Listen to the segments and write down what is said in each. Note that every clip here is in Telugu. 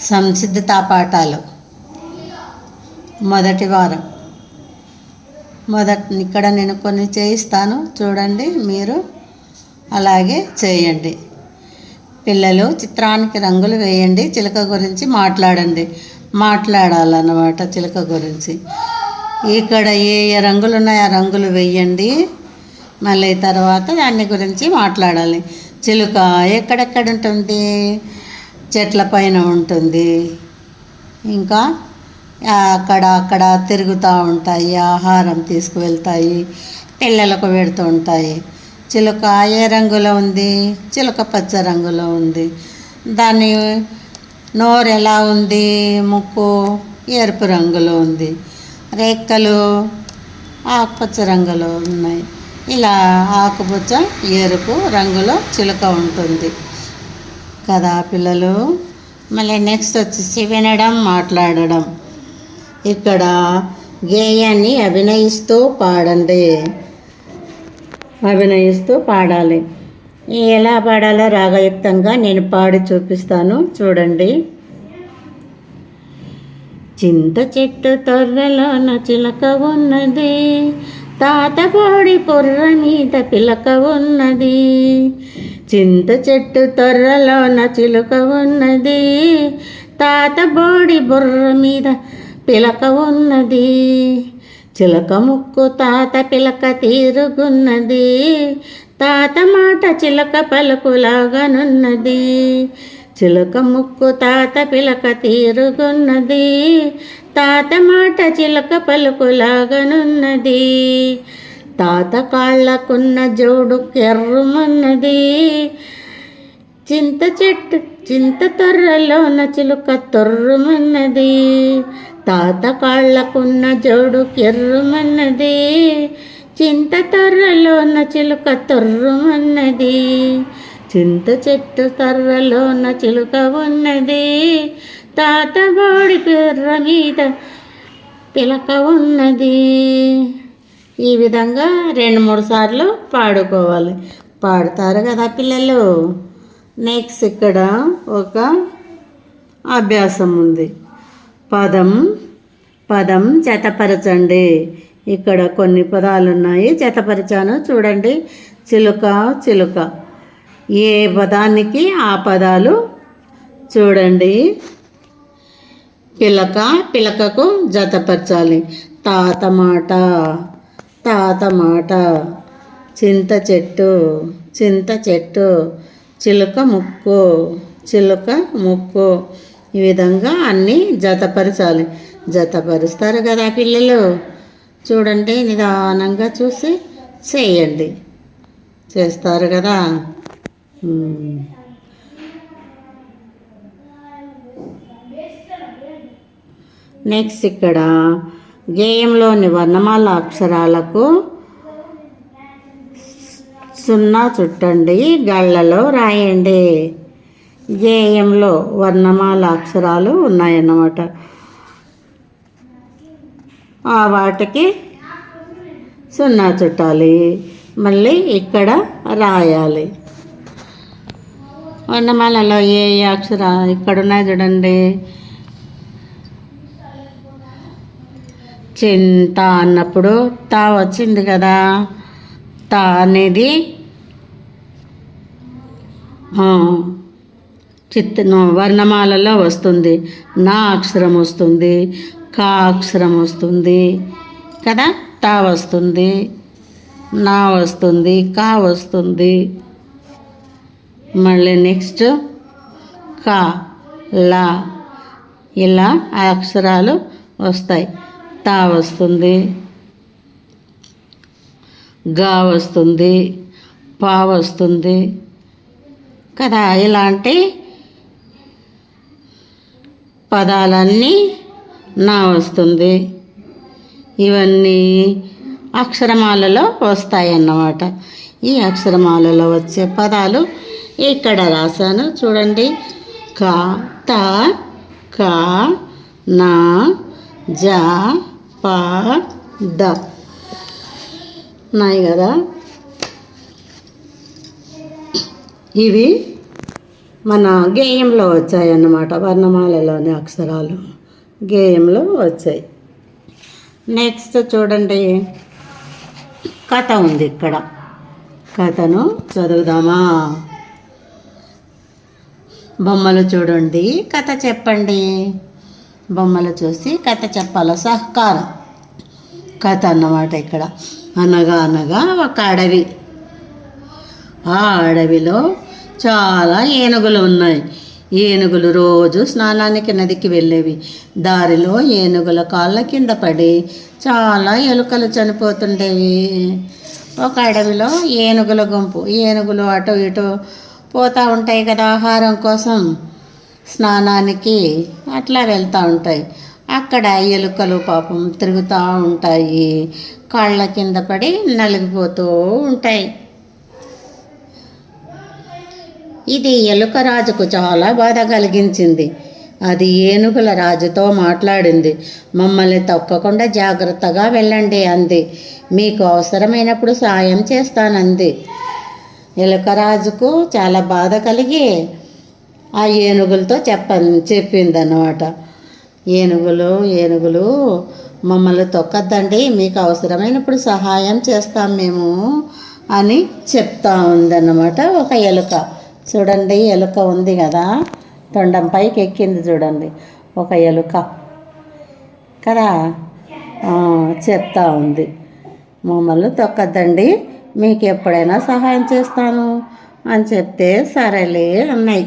సంసిద్ధతా పాఠాలు. మొదటి వారం. మొదట ఇక్కడ నేను కొన్ని చేయిస్తాను చూడండి మీరు. అలాగే చేయండి. పిల్లలు చిత్రానికి రంగులు వేయండి చిలక గురించి మాట్లాడండి. మాట్లాడాలన్నమాట చిలక గురించి. ఇక్కడ ఏ ఏ రంగులు ఉన్నాయో ఆ రంగులు వేయండి. మళ్ళీ తర్వాత దాని గురించి మాట్లాడాలి. చిలుక ఎక్కడెక్కడ ఉంటుంది? చెట్ల పైన ఉంటుంది. ఇంకా అక్కడ అక్కడ తిరుగుతూ ఉంటాయి ఆహారం తీసుకువెళ్తాయి పిల్లలకు పెడుతూ ఉంటాయి. చిలుక ఏ రంగులో ఉంది? చిలుక పచ్చ రంగులో ఉంది. దాని నోరు ఎలా ఉంది? ముక్కు ఎరుపు రంగులో ఉంది. రెక్కలు ఆకుపచ్చ రంగులో ఉన్నాయి. ఇలా ఆకుపచ్చ ఎరుపు రంగులో చిలుక ఉంటుంది. కదా పిల్లలు? మళ్ళీ నెక్స్ట్ వచ్చేసి వినడం మాట్లాడడం. ఇక్కడ గేయాన్ని అభినయిస్తూ పాడండి. అభినయిస్తూ పాడాలి. ఎలా పాడాలో రాగయుక్తంగా నేను పాడి చూపిస్తాను. చూడండి. చింత చెట్టు తొర్రలోన చిలక ఉన్నది. తాతపాడి పొర్ర మీద పిలక ఉన్నది. చింత చెట్టు తొర్రలోన చిలుక ఉన్నది. తాత బోడి బుర్ర మీద పిలక ఉన్నది. చిలక ముక్కు తాత పిలక తీరుగున్నది. తాత మాట చిలక పలుకులాగనున్నది. చిలక ముక్కు తాత పిలక తీరుగున్నది. తాత మాట చిలక పలుకులాగనున్నది. తాత కాళ్ళకున్న జోడు కెర్రుమన్నది చింత చెట్టు చింత తొర్రలోన చిలుక తొర్రుమన్నది. తాత కాళ్ళకున్న జోడు కెర్రుమన్నది చింత తొర్రలోన చిలుక తొర్రుమన్నది. చింత చెట్టు తర్రలోన చిలుక ఉన్నది. తాత బోడి పిర్ర మీద పిలక ఉన్నది. ఈ విధంగా రెండు మూడు సార్లు పాడుకోవాలి. పాడతారు కదా పిల్లలు. నెక్స్ట్ ఇక్కడ ఒక అభ్యాసం ఉంది. పదం పదం జతపరచండి. ఇక్కడ కొన్ని పదాలు ఉన్నాయి జతపరిచాను. చూడండి. చిలుక చిలుక. ఏ పదానికి ఆ పదాలు? చూడండి. పిలక పిలకకు జతపరచాలి. తాత మాట. తాత మాట. చింత చెట్టు చింత చెట్టు చిలుక ముక్కు చిలుక ముక్కు. ఈ విధంగా అన్నీ జతపరచాలి. జతపరుస్తారు కదా పిల్లలు. చూడండి నిదానంగా చూసి చేయండి. చేస్తారు కదా? నెక్స్ట్ ఇక్కడ గేయంలోని వర్ణమాల అక్షరాలకు సున్నా చుట్టండి గళ్ళలో రాయండి. గేయంలో వర్ణమాల అక్షరాలు ఉన్నాయన్నమాట. ఆ వాటికి సున్నా చుట్టాలి. మళ్ళీ ఇక్కడ రాయాలి. వర్ణమాలలో ఏ ఏ అక్షర ఇక్కడ ఉన్నాయి చూడండి. చింత అన్నప్పుడు తా వచ్చింది కదా. తా అనేది ఆ, చిత్త వర్ణమాలలో వస్తుంది. నా అక్షరం వస్తుంది. కా అక్షరం వస్తుంది. కదా? తా వస్తుంది. నా వస్తుంది. కా వస్తుంది. మళ్ళీ నెక్స్ట్ కా లా. ఇలా అక్షరాలు వస్తాయి. తా వస్తుంది గా వస్తుంది పా వస్తుంది. కదా ఇలాంటి పదాలన్నీ నా వస్తుంది. ఇవన్నీ అక్షరమాలలో వస్తాయి అన్నమాట ఈ అక్షరమాలలో వచ్చే పదాలు ఇక్కడ రాశాను. చూడండి. కా త కా నా జా పా ద ఉన్నాయి కదా? ఇవి మన గేయంలో వచ్చాయి అన్నమాట వర్ణమాలలోని అక్షరాలు. గేయంలో వచ్చాయి. నెక్స్ట్ చూడండి. కథ ఉంది ఇక్కడ. కథను చదువుదామా? బొమ్మలు చూడండి. కథ చెప్పండి. బొమ్మలు చూసి కథ చెప్పాల? సహకారం. కథ అన్నమాట ఇక్కడ. అనగా అనగా ఒక అడవి. ఆ అడవిలో చాలా ఏనుగులు ఉన్నాయి. ఏనుగులు రోజు స్నానానికి నదికి వెళ్ళేవి. దారిలో ఏనుగుల కాళ్ళ కింద పడి చాలా ఎలుకలు చనిపోతుండేవి. ఒక అడవిలో ఏనుగుల గుంపు. ఏనుగులు అటు ఇటు పోతూ ఉంటాయి కదా ఆహారం కోసం. స్నానానికి అట్లా వెళ్తూ ఉంటాయి. అక్కడ ఎలుకలు పాపం తిరుగుతూ ఉంటాయి. కాళ్ళ కింద పడి నలిగిపోతూ ఉంటాయి. ఇది ఎలుక రాజుకు చాలా బాధ కలిగించింది. అది ఏనుగుల రాజుతో మాట్లాడింది. మమ్మల్ని తొక్కకుండా జాగ్రత్తగా వెళ్ళండి అంది. మీకు అవసరమైనప్పుడు సాయం చేస్తానంది. ఎలుకరాజుకు చాలా బాధ కలిగి ఆ ఏనుగులతో చెప్ప చెప్పిందన్నమాట. ఏనుగులు ఏనుగులు మమ్మల్ని తొక్కద్దండి మీకు అవసరమైనప్పుడు సహాయం చేస్తాం మేము అని చెప్తా ఉందన్నమాట ఒక ఎలుక. చూడండి ఎలుక ఉంది కదా తొండం పైకి ఎక్కింది చూడండి ఒక ఎలుక. కదా చెప్తా ఉంది. మమ్మల్ని తొక్కద్దండి మీకు ఎప్పుడైనా సహాయం చేస్తాను అని చెప్తే సరేలే అన్నాయి.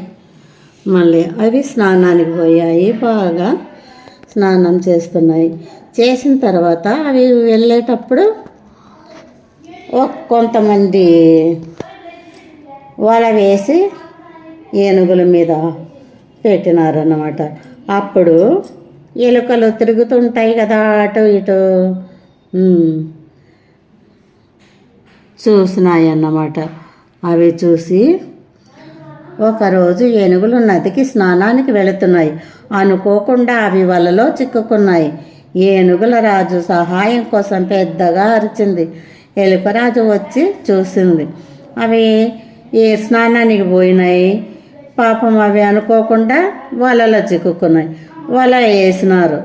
మళ్ళీ అవి స్నానానికి పోయాయి బాగా స్నానం చేస్తున్నాయి. చేసిన తర్వాత అవి వెళ్ళేటప్పుడు కొంతమంది వల వేసి ఏనుగుల మీద పెట్టినారన్నమాట. అప్పుడు ఎలుకలు తిరుగుతుంటాయి కదా అటు ఇటు. చూసినాయన్నమాట. చూసినాయి అన్నమాట అవి చూసి ఒకరోజు ఏనుగులు నదికి స్నానానికి వెళుతున్నాయి. అనుకోకుండా అవి వలలో చిక్కుకున్నాయి. ఏనుగుల రాజు సహాయం కోసం పెద్దగా అరిచింది. ఎలుకరాజు వచ్చి చూసింది. అవి ఏ స్నానానికి పోయినాయి? పాపం అవి అనుకోకుండా వలలో చిక్కుకున్నాయి. వల వేసినారు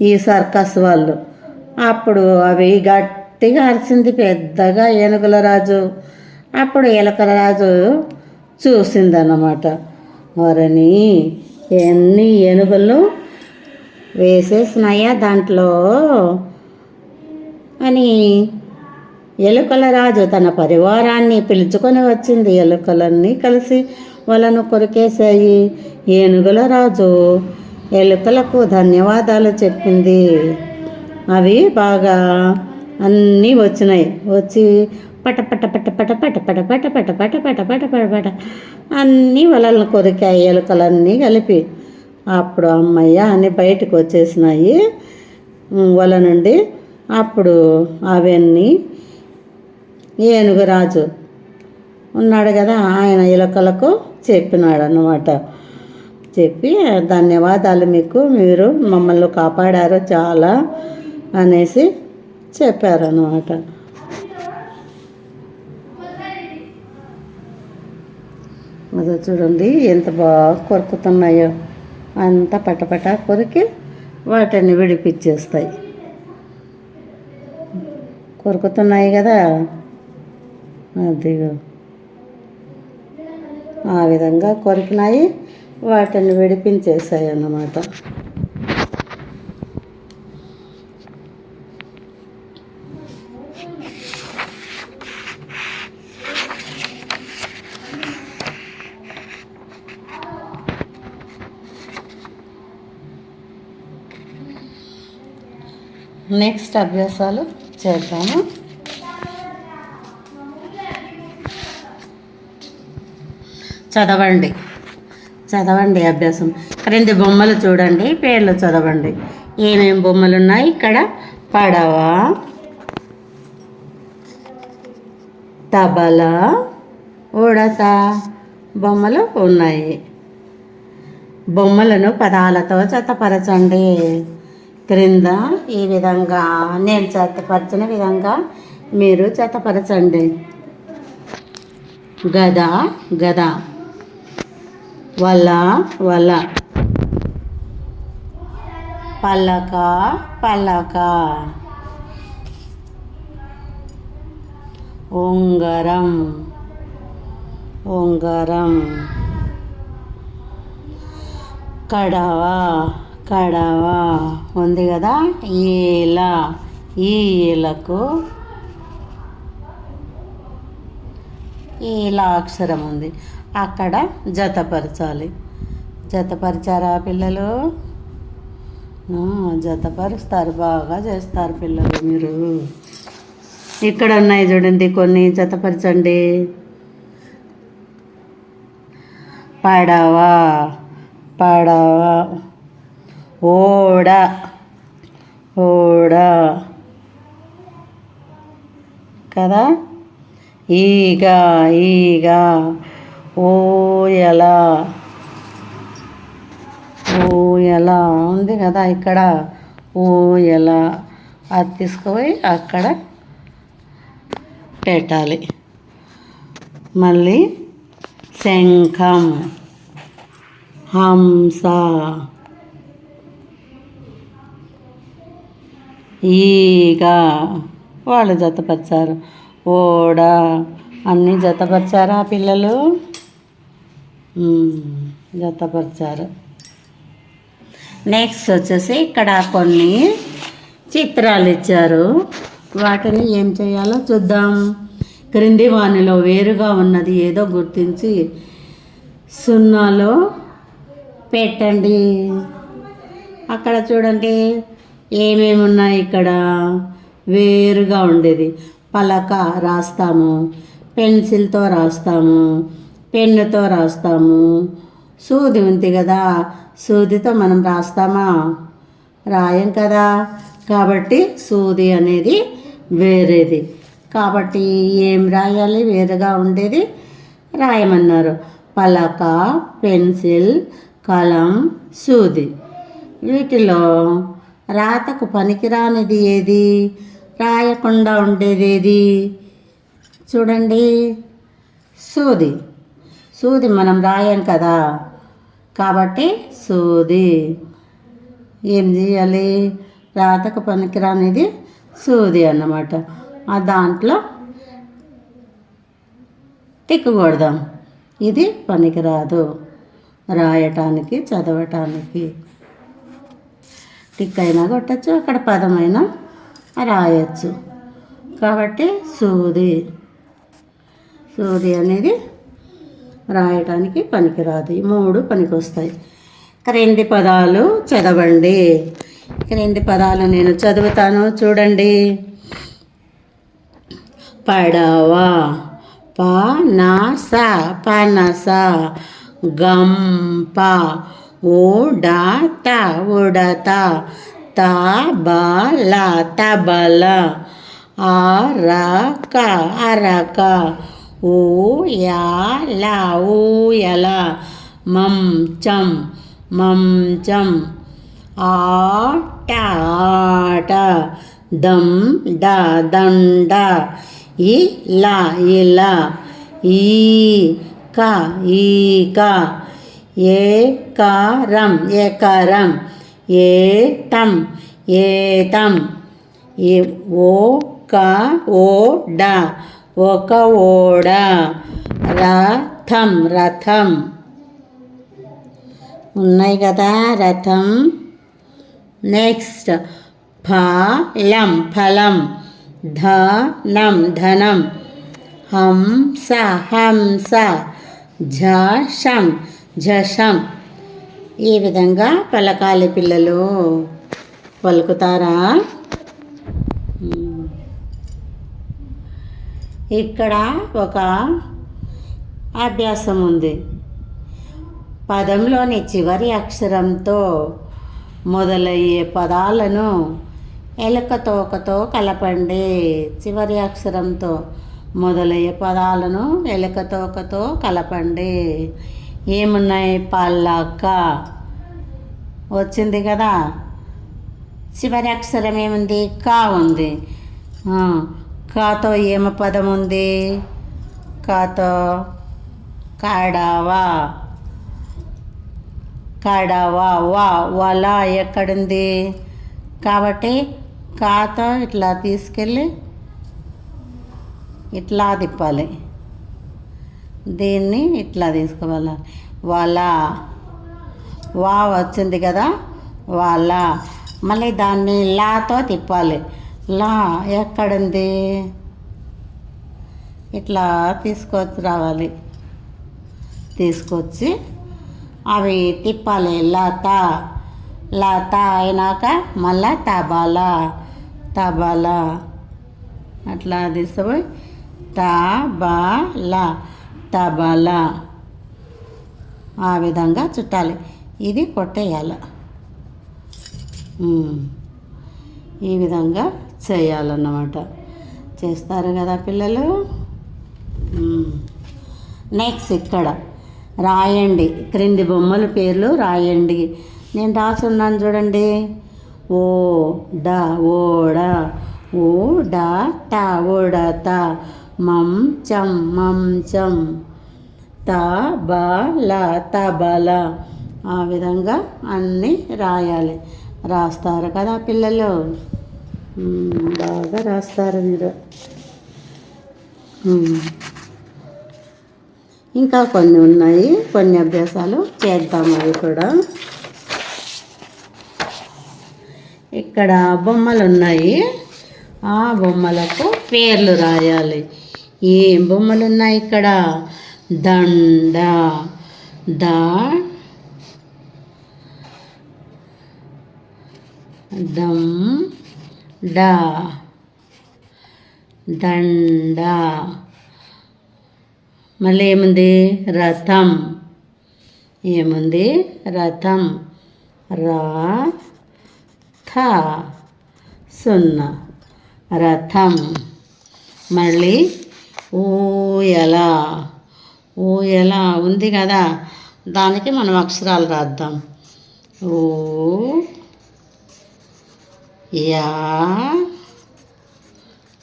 ఈ సర్కస్ వాళ్ళు. అప్పుడు అవి గట్టిగా అరిచింది పెద్దగా ఏనుగుల రాజు. అప్పుడు ఎలుకల రాజు చూసిందన్నమాట. మరని ఎన్ని ఏనుగులు వేసేసినాయా దాంట్లో? అని ఎలుకల రాజు తన పరివారాన్ని పిలుచుకొని వచ్చింది. ఎలుకలన్నీ కలిసి వాళ్ళను కొరికేశాయి. ఏనుగుల రాజు ఎలుకలకు ధన్యవాదాలు చెప్పింది. అవి బాగా అన్నీ వచ్చినాయి. వచ్చి పట పట పట పట పట పట పట పట పట పట పట పట పట అన్నీ వలలను కొరికాయి ఎలుకలన్నీ కలిపి అప్పుడు అమ్మయ్య అన్నీ బయటకు వచ్చేసినాయి వల నుండి అప్పుడు అవన్నీ ఏనుగు రాజు ఉన్నాడు కదా ఆయన ఎలుకలకు చెప్పినాడు అన్నమాట చెప్పి ధన్యవాదాలు మీకు మీరు మమ్మల్ని కాపాడారు చాలా అనేసి చెప్పారనమాట అదో చూడండి ఎంత బాగా కొరుకుతున్నాయో. అంతా పటపట కొరికి వాటిని విడిపించేస్తాయి. కొరుకుతున్నాయి కదా. అదిగో. ఆ విధంగా కొరికినాయి వాటిని విడిపించేసాయి అన్నమాట నెక్స్ట్ అభ్యాసాలు చేద్దాము. చదవండి. చదవండి అభ్యాసం. రెండు బొమ్మలు చూడండి పేర్లు చదవండి. ఏమేం బొమ్మలు ఉన్నాయి ఇక్కడ? పడవ తబల ఉడత బొమ్మలు ఉన్నాయి. బొమ్మలను పదాలతో జతపరచండి. క్రింద ఈ విధంగా నేను జతపరిచిన విధంగా మీరు జతపరచండి గద గద. వల వల. పల్లక పల్లక. ఉంగరం ఉంగరం. కడవ కడవ? ఉంది కదా? ఈల ఈలకు ఈల అక్షరం ఉంది. అక్కడ జతపరచాలి జతపరిచారా పిల్లలు? జతపరుస్తారు బాగా చేస్తారు పిల్లలు మీరు. ఇక్కడ ఉన్నాయి చూడండి కొన్ని జతపరచండి పడవ? పడవ? ఓడ ఓడ. కదా? ఈగ ఈగ. ఓయల ఓయల ఉంది కదా ఇక్కడ? ఓయల అది తీసుకుపోయి అక్కడ పెట్టాలి. మళ్ళీ శంఖం హంస. ఈగ. వాళ్ళు జతపరిచారు. ఓడ. అన్నీ జతపరిచారా పిల్లలు? జతపరిచారు. నెక్స్ట్ వచ్చేసి ఇక్కడ కొన్ని చిత్రాలు ఇచ్చారు. వాటిని ఏం చేయాలో చూద్దాం. క్రింది వానిలో వేరుగా ఉన్నది ఏదో గుర్తించి సున్నాలో పెట్టండి. అక్కడ చూడండి. ఏమేమి ఉన్నాయి ఇక్కడ? వేరుగా ఉండేది. పలక రాస్తాము పెన్సిల్తో రాస్తాము పెన్నుతో రాస్తాము. సూది ఉంది కదా సూదితో మనం రాస్తామా? రాయం కదా. కాబట్టి సూది అనేది వేరేది. కాబట్టి ఏం రాయాలి? వేరుగా ఉండేది రాయమన్నారు. పలక పెన్సిల్ కలం సూది. వీటిలో రాతకు పనికిరానిది ఏది? రాయకుండా ఉండేది ఏది చూడండి. సూది. సూది మనం రాయం కదా. కాబట్టి సూది. ఏం చేయాలి? రాతకు పనికిరానిది సూది అన్నమాట. ఆ దాంట్లో టిక్కు కొడదాం. ఇది పనికిరాదు. రాయటానికి చదవటానికి. టిక్ అయినా కొట్టచ్చు అక్కడ పదమైనా రాయచ్చు. కాబట్టి సూది. సూది అనేది రాయటానికి పనికిరాదు. ఈ మూడు పనికొస్తాయి. క్రింది పదాలు చదవండి. క్రింది పదాలు నేను చదువుతాను. చూడండి. పడవ పనస పనస గంప ఉడత ఉడత తబల తబల ఆరక అరక ఊయల ఊయల మంచం మంచం ఆట ఆట దండ దండ ఇలా ఇలా ఈక ఈక ఏకరం ఏకరం ఏతం ఏతం ఏ ఒక ఓడ ఒక ఓడ రథం రథం ఉన్నాయి కదా రథం నెక్స్ట్ ఫలం ఫలం ధనం ధనం హంస హంస ఝషం జషం. ఈ విధంగా పలకాలి పిల్లలు పలుకుతారా? ఇక్కడ ఒక అభ్యాసం ఉంది. పదంలోని చివరి అక్షరంతో మొదలయ్యే పదాలను ఎలుక తోకతో కలపండి. చివరి అక్షరంతో మొదలయ్యే పదాలను ఎలుక తోకతో కలపండి. ఏమున్నాయి పల్లక వచ్చింది కదా. చివరి అక్షరం ఏముంది? కా ఉంది. కాతో ఏమ పదం ఉంది? కాతో కాడావా. కాడావా వా వలా ఎక్కడుంది? కాబట్టి కాతో ఇట్లా తీసుకెళ్ళి ఇట్లా తిప్పాలి. దీన్ని ఇట్లా తీసుకోవాలి. వాళ్ళ వా వచ్చింది కదా వాళ్ళ మళ్ళీ దాన్ని లాతో తిప్పాలి. లా ఎక్కడుంది? ఇట్లా తీసుకొచ్చి రావాలి. తీసుకొచ్చి అవి తిప్పాలి. లత లత అయినాక మళ్ళా తబాలా తబాలా. అట్లా తీసుకుపోయి లా తబలా ఆ విధంగా చుట్టాలి. ఇది కొట్టేయాలి. ఈ విధంగా చేయాలన్నమాట. చేస్తారు కదా పిల్లలు? నెక్స్ట్ ఇక్కడ రాయండి. క్రింది బొమ్మల పేర్లు రాయండి. నేను రాసున్నాను చూడండి. ఓ డ ఓడ ఓ డ ఓడ త మం చం మం చం. త తబల ఆ విధంగా అన్నీ రాయాలి. రాస్తారు కదా పిల్లలు. బాగా రాస్తారు మీరు. ఇంకా కొన్ని ఉన్నాయి కొన్ని అభ్యాసాలు చేద్దాం అవి కూడా. ఇక్కడ బొమ్మలు ఉన్నాయి. ఆ బొమ్మలకు పేర్లు రాయాలి. ఏం బొమ్మలు ఉన్నాయి ఇక్కడ? దండ ద దం డా దండ. మళ్ళీ ఏముంది? రథం. ఏముంది? రథం. రా థ సున్నా. రథం. మళ్ళీ ఊయల ఊయల ఉంది కదా. దానికి మనం అక్షరాలు రాద్దాం. ఊ యా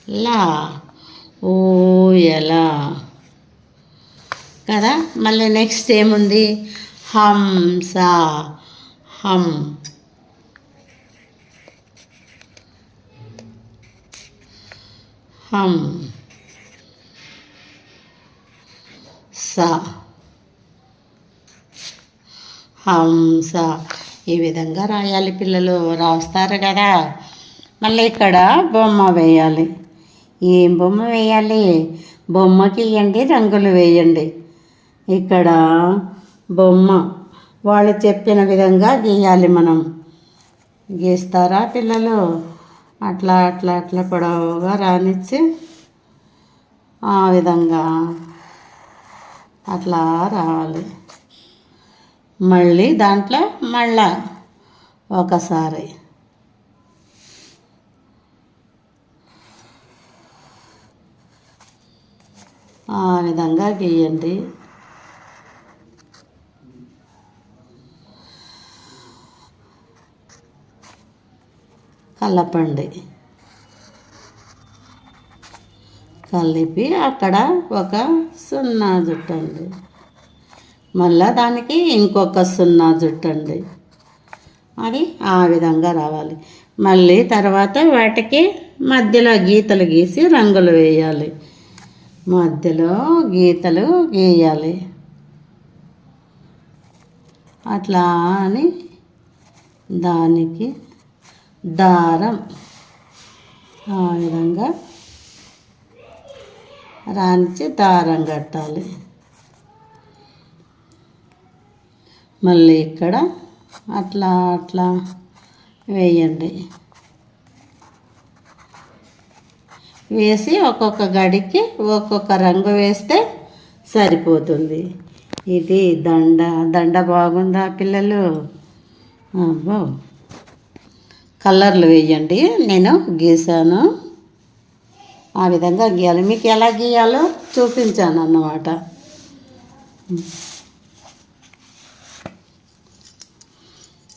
లా ఊయల కదా. మళ్ళీ నెక్స్ట్ ఏముంది? హంస హం. హం. స హంస. ఈ విధంగా రాయాలి పిల్లలు. రాస్తారు కదా. మళ్ళీ ఇక్కడ బొమ్మ వేయాలి. ఏం బొమ్మ వేయాలి? బొమ్మకి ఇవ్వండి రంగులు వేయండి. ఇక్కడ బొమ్మ. వాళ్ళు చెప్పిన విధంగా గీయాలి మనం. గీస్తారా పిల్లలు? అట్లా అట్లా అట్లా పొడవుగా రానిచ్చి ఆ విధంగా అట్లా రావాలి. మళ్ళీ దాంట్లో మళ్ళా ఒకసారి. ఆ విధంగా గీయండి. కలపండి. కలిపి అక్కడ ఒక సున్నా చుట్టండి మళ్ళా దానికి ఇంకొక సున్నా చుట్టండి అది ఆ విధంగా రావాలి. మళ్ళీ తర్వాత వాటికి మధ్యలో గీతలు గీసి రంగులు వేయాలి. మధ్యలో గీతలు గీయాలి. అట్లా అని దానికి దారం ఆ విధంగా రానిచ్చి దారం కట్టాలి. మళ్ళీ ఇక్కడ అట్లా అట్లా వేయండి. వేసి ఒక్కొక్క గడికి ఒక్కొక్క రంగు వేస్తే సరిపోతుంది. ఇది దండ దండ బాగుందా పిల్లలు? అబ్బో! కలర్లు వేయండి. నేను గీసాను. ఆ విధంగా గీయాలి. మీకు ఎలా గీయాలో చూపించాను అన్నమాట.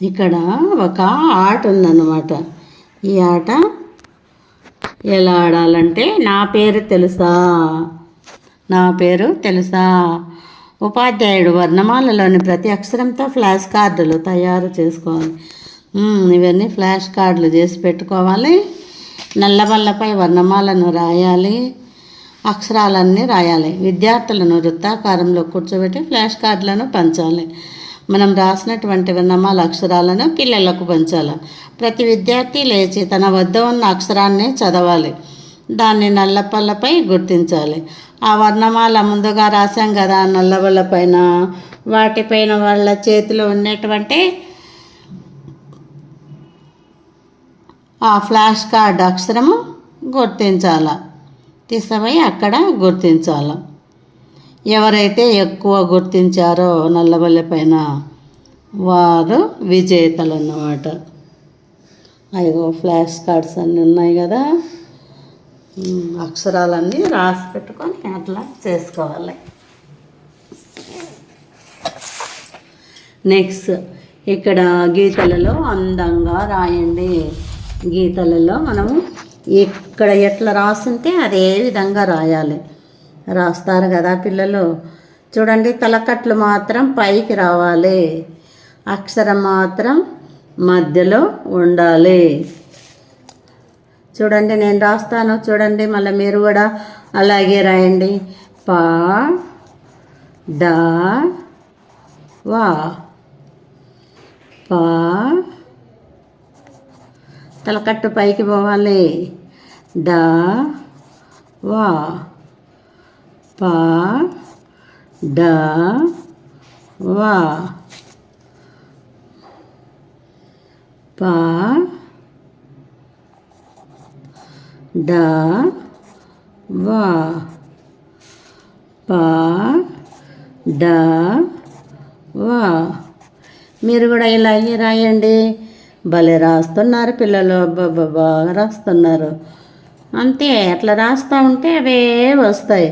ఇక్కడ ఒక ఆట ఉందన్నమాట. ఈ ఆట ఎలా ఆడాలంటే నా పేరు తెలుసా? నా పేరు తెలుసా? ఉపాధ్యాయుడు వర్ణమాలలోని ప్రతి అక్షరంతో ఫ్లాష్ కార్డులు తయారు చేసుకోవాలి. ఇవన్నీ ఫ్లాష్ కార్డులు చేసి పెట్టుకోవాలి. నల్లబల్లపై వర్ణమాలను రాయాలి. అక్షరాలన్నీ రాయాలి. విద్యార్థులను వృత్తాకారంలో కూర్చోబెట్టి ఫ్లాష్ కార్డులను పంచాలి. మనం రాసినటువంటి వర్ణమాల అక్షరాలను పిల్లలకు పంచాలి. ప్రతి విద్యార్థి లేచి తన వద్ద ఉన్న అక్షరాన్ని చదవాలి. దాన్ని నల్లపల్లపై గుర్తించాలి. ఆ వర్ణమాల ముందుగా రాసాం కదా నల్లబల్ల పైన వాటిపైన వాళ్ళ చేతిలో ఉన్నటువంటి ఆ ఫ్లాష్ కార్డ్ అక్షరము గుర్తించాల? తీసుకుపోయి అక్కడ గుర్తించాల? ఎవరైతే ఎక్కువ గుర్తించారో నల్లబల్లి పైన వారు విజేతలు అన్నమాట అయ్యో ఫ్లాష్ కార్డ్స్ అన్నీ ఉన్నాయి కదా. అక్షరాలన్నీ రాసి పెట్టుకొని అట్లా చేసుకోవాలి. నెక్స్ట్ ఇక్కడ గీతలలో అందంగా రాయండి. గీతలలో మనము ఇక్కడ ఎట్లా రాస్తుంటే అదే విధంగా రాయాలి. రాస్తారు కదా పిల్లలు. చూడండి తలకట్లు మాత్రం పైకి రావాలి. అక్షరం మాత్రం మధ్యలో ఉండాలి. చూడండి నేను రాస్తాను. చూడండి మళ్ళీ మీరు కూడా అలాగే రాయండి. పా డా వా పా తలకట్టు పైకి పోవాలి. డా వా పా డా వా పా డా వా పా డా వా. మీరు కూడా ఇలాగే రాయండి. భలే రాస్తున్నారు పిల్లలు. బాగా రాస్తున్నారు. అంతే అట్లా రాస్తూ ఉంటే అవే వస్తాయి.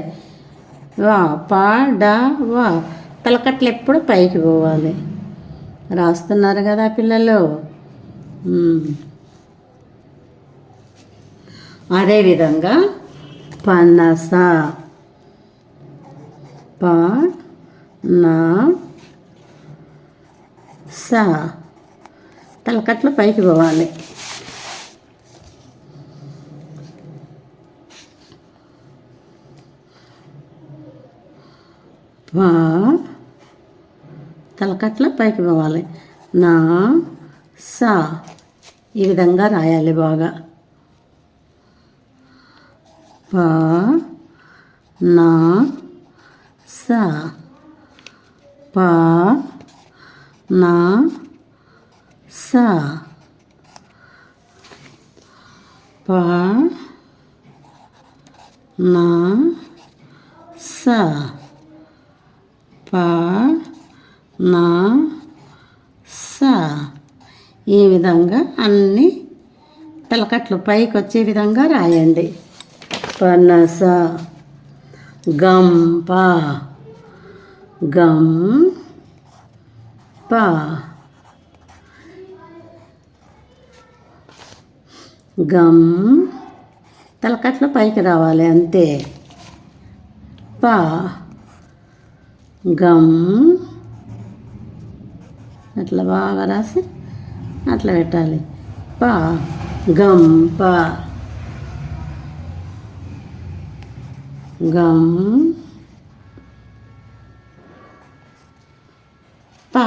వా పా డా వా. తలకట్లు ఎప్పుడు పైకి పోవాలి. రాస్తున్నారు కదా పిల్లలు. అదేవిధంగా పనస. ప నా స. తలకట్లు పైకి పోవాలి. ప తలకట్ల పైకి పోవాలి. నా సా. ఈ విధంగా రాయాలి బాగా. పా నా సా. పా. నా స ప నా స ప నా స. ఈ విధంగా అన్ని తలకట్లు పైకి వచ్చే విధంగా రాయండి. పనస గంప గం ప. గమ్. తలకట్లు పైకి రావాలి అంతే. ప. గమ్. అట్లా బాగా రాసి అట్లా పెట్టాలి. ప. గమ్ ప. గమ్. పా.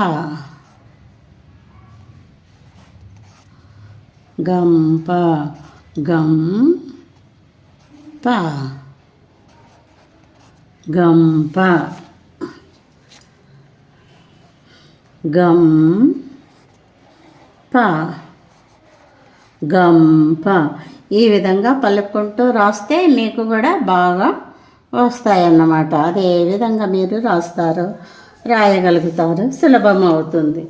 గం ప గం ప. గం ప. గం ప. గంప ఈ విధంగా పలుకుంటూ రాస్తే మీకు కూడా బాగా వస్తాయన్నమాట. అదే విధంగా మీరు రాస్తారు రాయగలుగుతారు సులభం అవుతుంది.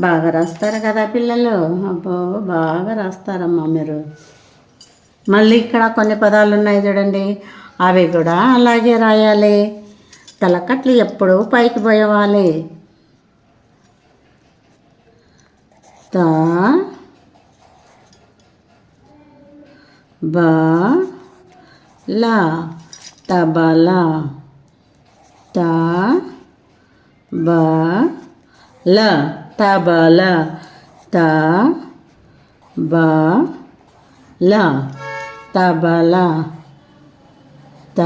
బాగా రాస్తారు కదా పిల్లలు. అబ్బో బాగా రాస్తారమ్మా మీరు. మళ్ళీ ఇక్కడ కొన్ని పదాలు ఉన్నాయి చూడండి. అవి కూడా అలాగే రాయాలి. తలకట్లు ఎప్పుడూ పైకి పోయవాలి. తా బా లా తబలా తా బా ల. తబల త బ ల. తబల త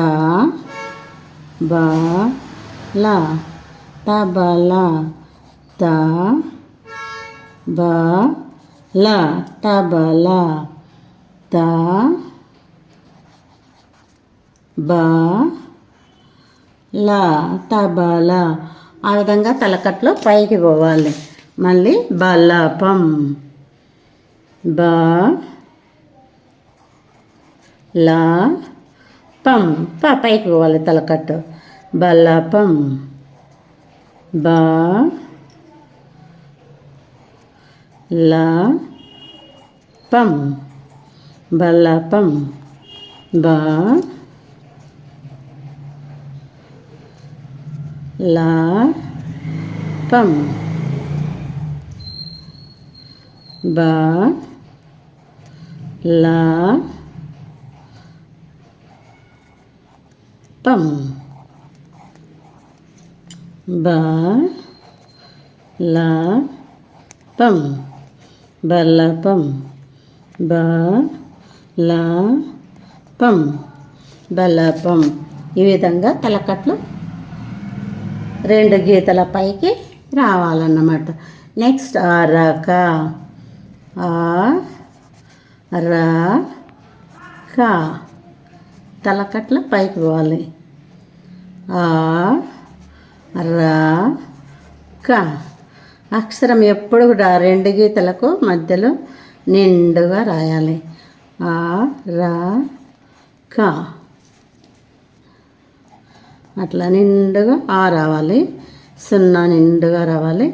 బా ల. తబల త బ ల. తబల త బ ల. తబల. ఆ విధంగా తలకట్లో పైకి పోవాలి. మళ్ళీ బలపం. బ లా పం. ప పైకి పోవాలి తలకట్టు. బలపం. బ లా పం. బలపం. బ లా పం. బ లా పం. బ లా పం. బలపం. బ లా పం. బలపం. ఈ విధంగా తలకట్లు రెండు గీతల పైకి రావాలన్నమాట. నెక్స్ట్ అరక. ఆ రా క తలకట్ల పైకి పోవాలి. ఆ రా క. అక్షరం ఎప్పుడు కూడా రెండు గీతలకు మధ్యలో నిండుగా రాయాలి. ఆ రా క. అట్లా నిండుగా ఆ రావాలి. సున్నా నిండుగా రావాలి.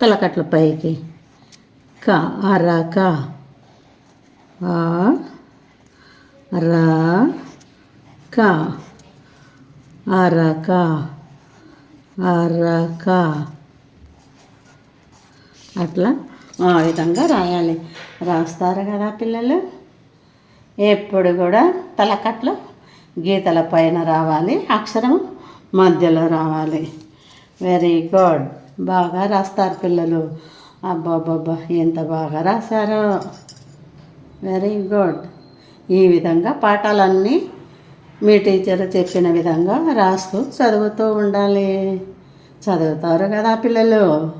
తలకట్ల పైకి. క అరక ఆ ర క. అరక అరక అట్లా ఆ విధంగా రాయాలి. రాస్తారు కదా పిల్లలు. ఎప్పుడు కూడా తలకట్లు గీతల పైన రావాలి. అక్షరం మధ్యలో రావాలి. వెరీ గుడ్ బాగా రాస్తారు పిల్లలు. అబ్బాబ్బా ఎంత బాగా రాశారో. వెరీ గుడ్ ఈ విధంగా పాఠాలన్నీ మీ టీచర్ చెప్పిన విధంగా రాస్తూ చదువుతూ ఉండాలి. చదువుతారు కదా పిల్లలు.